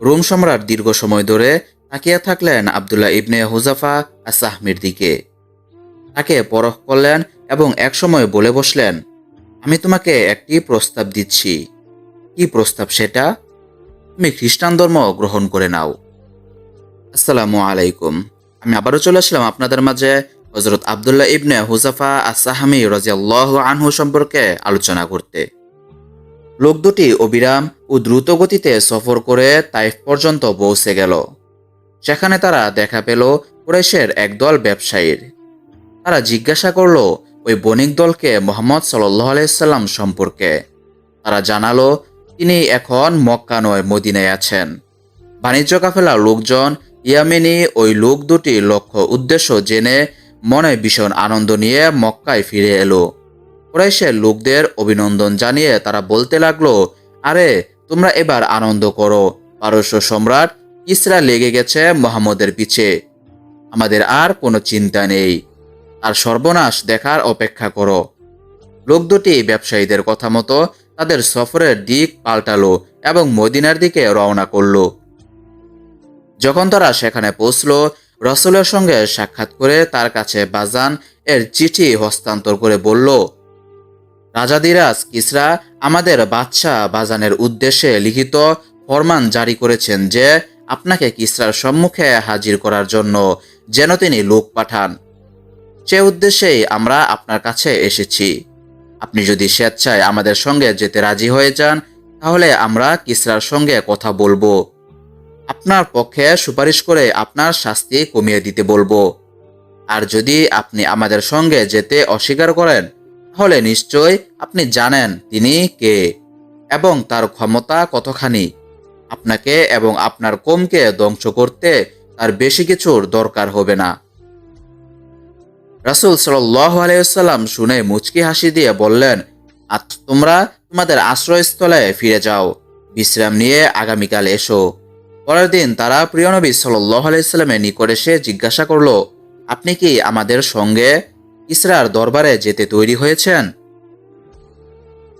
Rome সম্রাট দীর্ঘ সময় ধরে তাকিয়ে থাকলেন আবদুল্লাহ ইবনে হুজাফা আসাহমির দিকে। তাকে পরখ করলেন এবং একসময় বলে বসলেন, আমি তোমাকে একটি প্রস্তাব দিচ্ছি। কি প্রস্তাব সেটা? তুমি খ্রিস্টান ধর্ম গ্রহণ করে নাও। আসসালামু আলাইকুম। আমি আবারও চলে আসলাম আপনাদের মাঝে হজরত আবদুল্লাহ ইবনে হুজাফা আসাহামি রাজিয়াল্লাহ আনহু সম্পর্কে আলোচনা করতে। লোক দুটি অবিরাম ও দ্রুত গতিতে সফর করে তাইফ পর্যন্ত পৌঁছে গেল। সেখানে তারা দেখা পেল কুরাইশের একদল ব্যবসায়ীর। তারা জিজ্ঞাসা করল, ওই বণিক দলকে মোহাম্মদ সাল্লাহ আলাইসাল্লাম সম্পর্কে? তারা জানালো, তিনি এখন মক্কা নয়, মদিনায় আছেন। বাণিজ্য কাফেলা লোকজন, ইয়ামেনি ওই লোক দুটি লক্ষ্য উদ্দেশ্য জেনে মনে ভীষণ আনন্দ নিয়ে মক্কায় ফিরে এলো। কুরাইশের লোকদের অভিনন্দন জানিয়ে তারা বলতে লাগল, আরে, তোমরা এবার আনন্দ করো। পারস্য সম্রাট ইসরা লেগে গেছে মোহাম্মদের পিছে। আমাদের আর কোনো চিন্তা নেই। আর সর্বনাশ দেখার অপেক্ষা করো। লোক দুটি ব্যবসায়ীদের কথা মতো তাদের সফরের দিক পাল্টালো এবং মদিনার দিকে রওনা করল। যখন তারা সেখানে পৌঁছলো, রসুলের সঙ্গে সাক্ষাৎ করে তার কাছে বাজান এর চিঠি হস্তান্তর করে বলল রাজা দিরাজ কিসরা আমাদের বাদশাহ বাজানের উদ্দেশ্যে লিখিত ফরমান জারি করেছেন যে আপনাকে কিসরার সম্মুখে হাজির করার জন্য যেন তিনি লোক পাঠান। সে উদ্দেশ্যেই আমরা আপনার কাছে এসেছি। আপনি যদি স্বেচ্ছায় আমাদের সঙ্গে যেতে রাজি হয়ে যান, তাহলে আমরা কিসরার সঙ্গে কথা বলব। আপনার পক্ষে সুপারিশ করে আপনার শাস্তি কমিয়ে দিতে বলব। আর যদি আপনি আমাদের সঙ্গে যেতে অস্বীকার করেন তাহলে নিশ্চয় আপনি জানেন তিনি কে এবং তার ক্ষমতা কতখানি। আপনাকে এবং আপনার কোমকে ধ্বংস করতে তার বেশি কিছুর দরকার হবে না। রাসুল সাল্লাম শুনে মুচকি হাসি দিয়ে বললেন আচ্ছা তোমরা তোমাদের আশ্রয়স্থলে ফিরে যাও, বিশ্রাম নিয়ে আগামীকাল এসো। পরের দিন তারা প্রিয় নবী সাল্লাহ আলাইস্লামের নিকট এসে জিজ্ঞাসা করল, আপনি কি আমাদের সঙ্গে ইসরার দরবারে যেতে তৈরি হয়েছেন।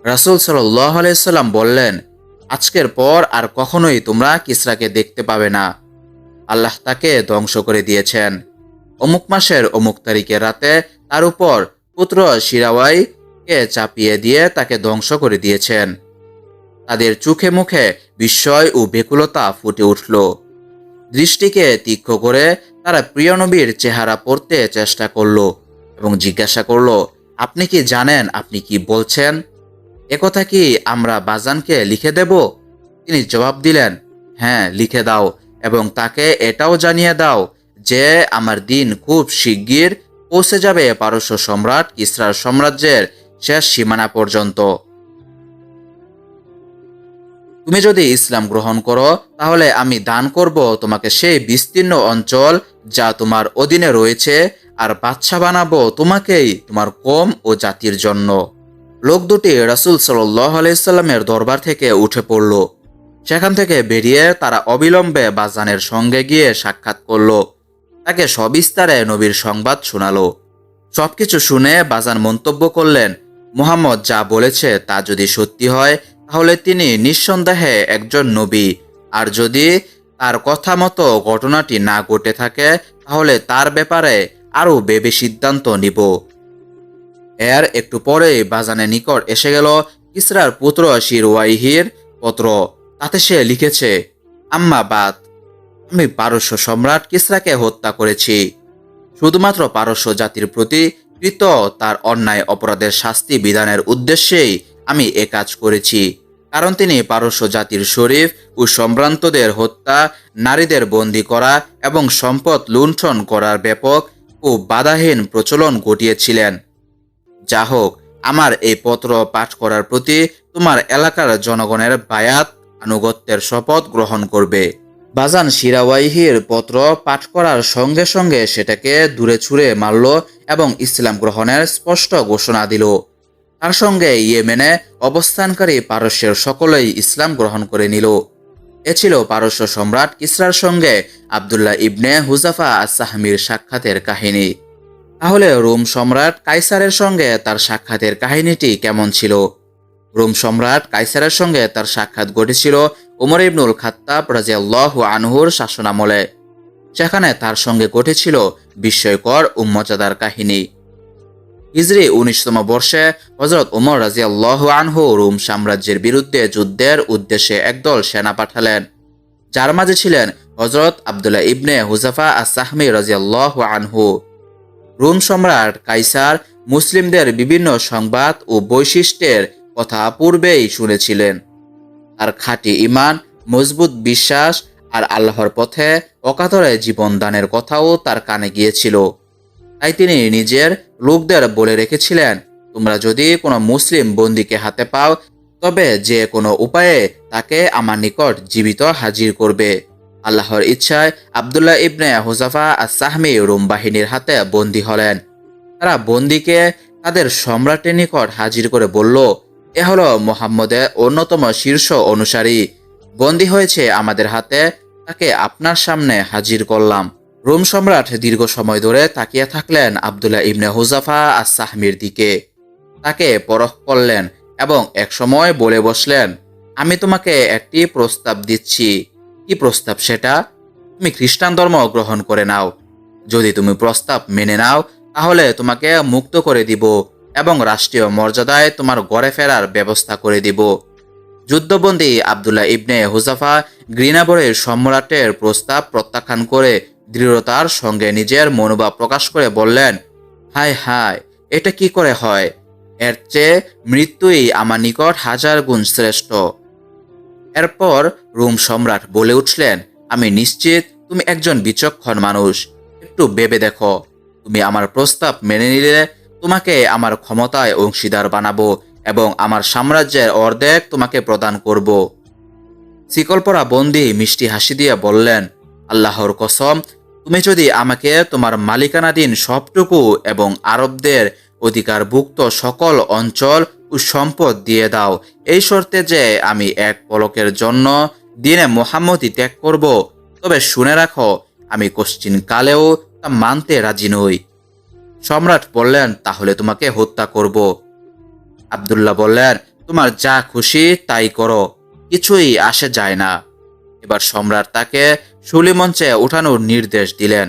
রাসুল সাল্লাহ আলাইসাল্লাম বললেন, আজকের পর আর কখনোই তোমরা কিসরাকে দেখতে পাবে না। আল্লাহ তাকে ধ্বংস করে দিয়েছেন। অমুক মাসের অমুক তারিখের রাতে তার উপর পুত্র শিরাওয়াইকে চাপিয়ে দিয়ে তাকে ধ্বংস করে দিয়েছেন। তাদের চোখে মুখে বিস্ময় ও বেকুলতা ফুটে উঠল। দৃষ্টিকে তীক্ষ্ণ করে তারা প্রিয়নবীর চেহারা পড়তে চেষ্টা করল। এবং জিজ্ঞাসা করল, আপনি কি জানেন আপনি কি বলছেন? একথা কি আমরা বাজানকে লিখে দেব? তিনি জবাব দিলেন হ্যাঁ লিখে দাও এবং তাকে এটাও জানিয়ে দাও যে আমার দিন খুব শিগগির পৌঁছে যাবে পারস্য সম্রাট ইসরার সাম্রাজ্যের শেষ সীমানা পর্যন্ত। তুমি যদি ইসলাম গ্রহণ করো, তাহলে আমি দান করব তোমাকে সেই বিস্তীর্ণ অঞ্চল যা তোমার অধীনে রয়েছে আর বাচ্চা বানাবো তোমাকেই তোমার কম ও জাতির জন্য। লোক দুটি রাসুল সাল্লাহ দরবার থেকে উঠে পড়ল। সেখান থেকে বেরিয়ে তারা অবিলম্বে বাজানের সঙ্গে গিয়ে সাক্ষাৎ করল। তাকে সবিস্তারে নবীর সংবাদ শোনালো। সবকিছু শুনে বাজান মন্তব্য করলেন, মুহাম্মদ যা বলেছে তা যদি সত্যি হয়, তাহলে তিনি নিঃসন্দেহে একজন নবী। আর যদি তার কথা মতো ঘটনাটি না ঘটে থাকে, তাহলে তার ব্যাপারে আরও বেবে সিদ্ধান্ত নিব। এর একটু পরেই বাজানের নিকট এসে গেল ইসরার পুত্র শিরওয়াইহির পত্র। তাতে সে লিখেছে, আম্মা বাদ, আমি পারস্য সম্রাট কিসরাকে হত্যা করেছি। শুধুমাত্র পারস্য জাতির প্রতি কৃত তার অন্যায় অপরাধের শাস্তি বিধানের উদ্দেশ্যেই আমি এ কাজ করেছি। কারণ তিনি পারস্য জাতির শরীফ ও সম্ভ্রান্তদের হত্যা, নারীদের বন্দী করা এবং সম্পদ লুণ্ঠন করার ব্যাপক ও বাধাহীন প্রচলন ঘটিয়েছিলেন। যা হোক, আমার এই পত্র পাঠ করার প্রতি তোমার এলাকার জনগণের বায়াত, আনুগত্যের শপথ গ্রহণ করবে। বাজান শিরাওয়াইহির পত্র পাঠ করার সঙ্গে সঙ্গে সেটাকে দূরে ছুঁড়ে মারল এবং ইসলাম গ্রহণের স্পষ্ট ঘোষণা দিল। তার সঙ্গে ইয়েমেনে অবস্থানকারী পারস্যের সকলেই ইসলাম গ্রহণ করে নিল। এ ছিল পারস্য সম্রাট ইসরার সঙ্গে আবদুল্লাহ ইবনে হুজাফা আসাহমির সাক্ষাতের কাহিনী। তাহলে রোম সম্রাট কাইসারের সঙ্গে তার সাক্ষাতের কাহিনীটি কেমন ছিল? রোম সম্রাট কাইসারের সঙ্গে তার সাক্ষাৎ ঘটেছিল উমর ইবনুল খাত্তাব রাজিয়াল্লাহ আনহুর শাসনামলে। সেখানে তার সঙ্গে ঘটেছিল বিস্ময়কর উম্মজাদার কাহিনী। হিজরি উনিশতম বর্ষে হজরত উমর রাজিয়াল্লাহ আনহু রোম সাম্রাজ্যের বিরুদ্ধে যুদ্ধের উদ্দেশ্যে একদল সেনা পাঠালেন। যার মাঝে ছিলেন হজরত আবদুল্লাহ ইবনে হুজাফা আসাহমি রাজিয়াল্লাহ আনহু। রোম সম্রাট কাইসার মুসলিমদের বিভিন্ন সংবাদ ও বৈশিষ্ট্যের কথা পূর্বেই শুনেছিলেন। আর খাঁটি ইমান মজবুত বিশ্বাস আর আল্লাহর পথে অকাতরে জীবন দানের কথাও তার কানে গিয়েছিল। তাই তিনি নিজের লোকদের বলে রেখেছিলেন, তোমরা যদি কোনো মুসলিম বন্দীকে হাতে পাও, তবে যে কোনো উপায়ে তাকে আমার নিকট জীবিত হাজির করবে। আল্লাহর ইচ্ছায় আবদুল্লাহ ইবনে হুজাফা আর সাহমি রোম বাহিনীর হাতে বন্দী হলেন। তারা বন্দীকে তাদের সম্রাটের নিকট হাজির করে বলল, এ হলো মোহাম্মদের অন্যতম শীর্ষ অনুসারী। বন্দী হয়েছে আমাদের হাতে, তাকে আপনার সামনে হাজির করলাম। রোম সম্রাট দীর্ঘ সময় ধরে তাকিয়ে থাকলেন আবদুল্লাহ ইবনে হুজাফা আর সাহমির দিকে। তাকে পরখ করলেন এবং একসময় বলে বসলেন, আমি তোমাকে একটি প্রস্তাব দিচ্ছি। কি প্রস্তাব সেটা? তুমি খ্রিস্টান ধর্ম গ্রহণ করে নাও। যদি তুমি প্রস্তাব মেনে নাও, তাহলে তোমাকে মুক্ত করে দিব এবং রাষ্ট্রীয় মর্যাদায় তোমার গড়ে ফেরার ব্যবস্থা করে দিব। যুদ্ধবন্দী আবদুল্লাহ ইবনে হুজাফা গ্রিনাবরের সম্রাটের প্রস্তাব প্রত্যাখ্যান করে দৃঢ়তার সঙ্গে নিজের মনোভাব প্রকাশ করে বললেন, হায় হায়, এটা কি করে হয়? এর চেয়ে মৃত্যুই আমার নিকট হাজার গুণ শ্রেষ্ঠ। এরপর রুম সম্রাট বলে উঠলেন, আমি নিশ্চিত তুমি একজন বিচক্ষণ মানুষ। একটু ভেবে দেখো, তুমি আমার প্রস্তাব মেনে নিলে তোমাকে আমার ক্ষমতায় অংশীদার বানাবো এবং আমার সাম্রাজ্যের অর্ধেক তোমাকে প্রদান করব। শিকলপরা বন্দি মিষ্টি হাসি দিয়ে বললেন, আল্লাহর কসম তুমি যদি আমাকে তোমার মালিকানাধীন সবটুকু এবং আরবদের অধিকারভুক্ত সকল অঞ্চল ও সম্পদ দিয়ে দাও, এই শর্তে যে আমি এক পলকের জন্য দিনে মোহাম্মদই ত্যাগ করব, তবে শুনে রাখো, আমি কোশ্চিন কালেও তা মানতে রাজি নই। সম্রাট বললেন, তাহলে তোমাকে হত্যা করব। আবদুল্লাহ বললেন, তোমার যা খুশি তাই করো, কিছুই আসে যায় না। এবার সম্রাট তাকে সুলিমঞ্চে উঠানোর নির্দেশ দিলেন।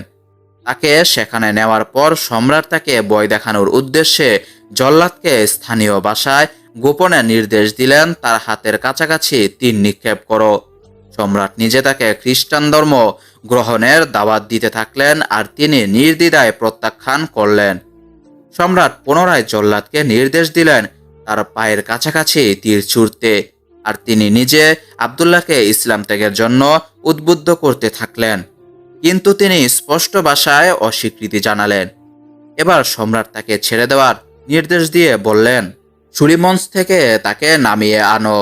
তাকে সেখানে নেওয়ার পর সম্রাট তাকে বয় দেখানোর উদ্দেশ্যে জল্লাদকে স্থানীয় বাসায় গোপনে নির্দেশ দিলেন, তার হাতের কাছাকাছি তীর নিক্ষেপ করো। সম্রাট নিজে তাকে খ্রিস্টান ধর্ম গ্রহণের দাওয়াত দিতে থাকলেন আর তিনি নির্দ্বিধায় প্রত্যাখ্যান করলেন। সম্রাট পুনরায় জল্লাদকে নির্দেশ দিলেন, তার পায়ের কাছাকাছি তীর ছুঁড়তে। আর তিনি নিজে আবদুল্লাহকে ইসলাম ত্যাগের জন্য উদ্বুদ্ধ করতে থাকলেন। কিন্তু তিনি স্পষ্ট ভাষায় অস্বীকৃতি জানালেন। এবার সম্রাট তাকে ছেড়ে দেওয়ার নির্দেশ দিয়ে বললেন সুরিমঞ্চ থেকে তাকে নামিয়ে আনো।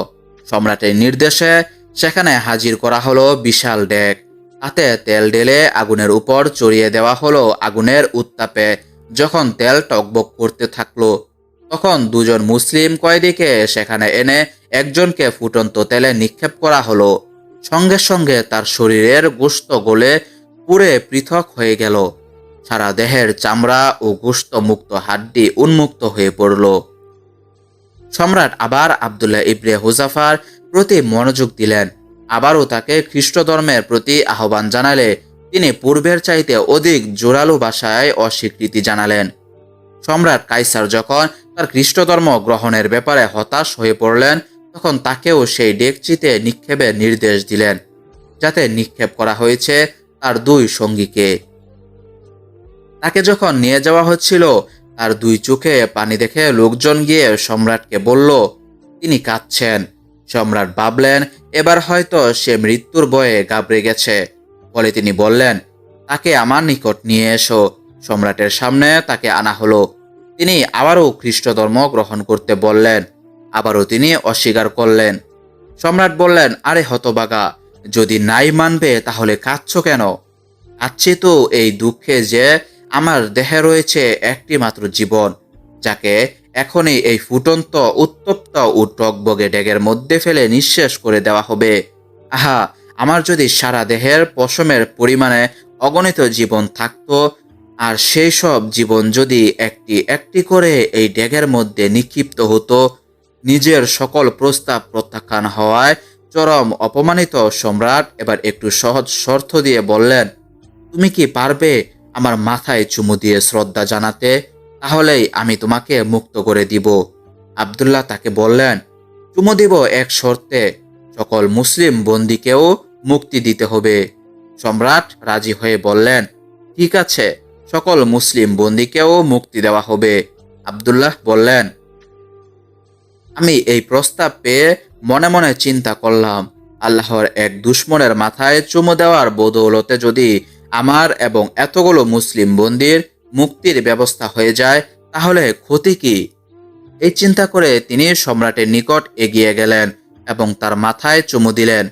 সম্রাটের নির্দেশে সেখানে হাজির করা হলো বিশাল ডেক। তাতে তেল ঢেলে আগুনের উপর চড়িয়ে দেওয়া হলো আগুনের উত্তাপে, যখন তেল টকবক করতে থাকল। তখন দুজন মুসলিম কয়েদিকে সেখানে এনে একজনকে ফুটন্ত তেলে নিক্ষেপ করা হলো। সঙ্গে সঙ্গে তার শরীরের গোস্ত গলে পুড়ে পৃথক হয়ে গেল। সারা দেহের চামড়া ও গোস্ত মুক্ত হাড্ডি উন্মুক্ত হয়ে পড়ল। সম্রাট আবার আবদুল্লাহ ইবনে হুজাফার প্রতি মনোযোগ দিলেন। আবারও তাকে খ্রিস্ট ধর্মের প্রতি আহ্বান জানালে তিনি পূর্বের চাইতে অধিক জোরালো ভাষায় অস্বীকৃতি জানালেন। সম্রাট কাইসার যখন তার খ্রিস্ট ধর্ম গ্রহণের ব্যাপারে হতাশ হয়ে পড়লেন, তখন তাকেও সেই ডেকচিতে নিক্ষেপের নির্দেশ দিলেন, যাতে নিক্ষেপ করা হয়েছে তার দুই সঙ্গীকে। তাকে যখন নিয়ে যাওয়া হচ্ছিল, তার দুই চোখে পানি দেখে লোকজন গিয়ে সম্রাটকে বলল, তিনি কাঁদছেন। সম্রাট ভাবলেন, এবার হয়তো সে মৃত্যুর বয়ে গাবড়ে গেছে। ফলে তিনি বললেন, তাকে আমার নিকট নিয়ে এসো। সম্রাটের সামনে তাকে আনা হলো। তিনি আবারও খ্রিস্ট ধর্ম গ্রহণ করতে বললেন, আবারও তিনি অস্বীকার করলেন। সম্রাট বললেন, আরে হতবাগা, যদি নাই মানবে তাহলে কাঁদছ কেন? কাঁদছি তো এই দুঃখে যে আমার দেহে রয়েছে একটি মাত্র জীবন, যাকে এখনই এই ফুটন্ত, উত্তপ্ত ও টকবগে ডেগের মধ্যে ফেলে নিঃশেষ করে দেওয়া হবে। আহা, আমার যদি সারা দেহের পশমের পরিমাণে অগণিত জীবন থাকতো আর সেই সব জীবন যদি একটি একটি করে এই ড্যাগের মধ্যে নিক্ষিপ্ত হতো, নিজের সকল প্রস্তাব প্রত্যাখ্যান হওয়ায় চরম অপমানিত সম্রাট এবার একটু সহজ শর্ত দিয়ে বললেন, তুমি কি পারবে আমার মাথায় চুমু দিয়ে শ্রদ্ধা জানাতে? তাহলেই আমি তোমাকে মুক্ত করে দিব। আবদুল্লাহ তাকে বললেন, চুমু দিব এক শর্তে, সকল মুসলিম বন্দীকেও মুক্তি দিতে হবে। সম্রাট রাজি হয়ে বললেন, ঠিক আছে সকল মুসলিম বন্দীকেও মুক্তি দেওয়া হবে। আবদুল্লাহ বললেন, আমি এই প্রস্তাব পেয়ে মনে মনে চিন্তা করলাম, আল্লাহর এক দুশ্মনের মাথায় চুমু দেওয়ার বদৌলতে যদি আমার এবং এতগুলো মুসলিম বন্দির মুক্তির ব্যবস্থা হয়ে যায়, তাহলে ক্ষতি কি? এই চিন্তা করে তিনি সম্রাটের নিকট এগিয়ে গেলেন এবং তার মাথায় চুমু দিলেন।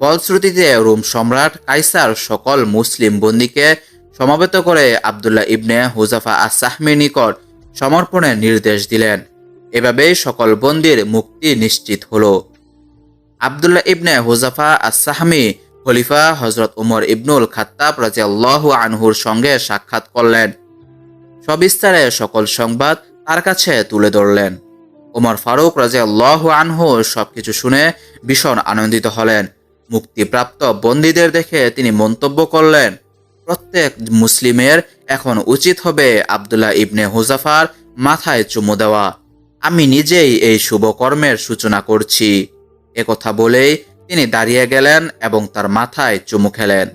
ফলশ্রুতিতে রোম সম্রাট কাইসার সকল মুসলিম বন্দীকে সমাবেত করে আবদুল্লাহ ইবনে হুজাফা আসাহমির নিকট সমর্পণের নির্দেশ দিলেন। এভাবেই সকল বন্দির মুক্তি নিশ্চিত হল। আবদুল্লাহ ইবনে হুজাফা আসাহমি খলিফা হজরত উমর ইবনুল খাত্তাব রাজিয়াল্লাহ আনহুর সঙ্গে সাক্ষাৎ করলেন। সবিস্তারে সকল সংবাদ তার কাছে তুলে ধরলেন। ওমর ফারুক রাজিয়াল্লাহ আনহু সবকিছু শুনে ভীষণ আনন্দিত হলেন। মুক্তিপ্রাপ্ত বন্দীদের দেখে তিনি মন্তব্য করলেন প্রত্যেক মুসলিমের এখন উচিত হবে আবদুল্লাহ ইবনে হুজাফার মাথায় চুমু দেওয়া। আমি নিজেই এই শুভকর্মের সূচনা করছি। একথা বলেই তিনি দাঁড়িয়ে গেলেন এবং তার মাথায় চুমু খেলেন।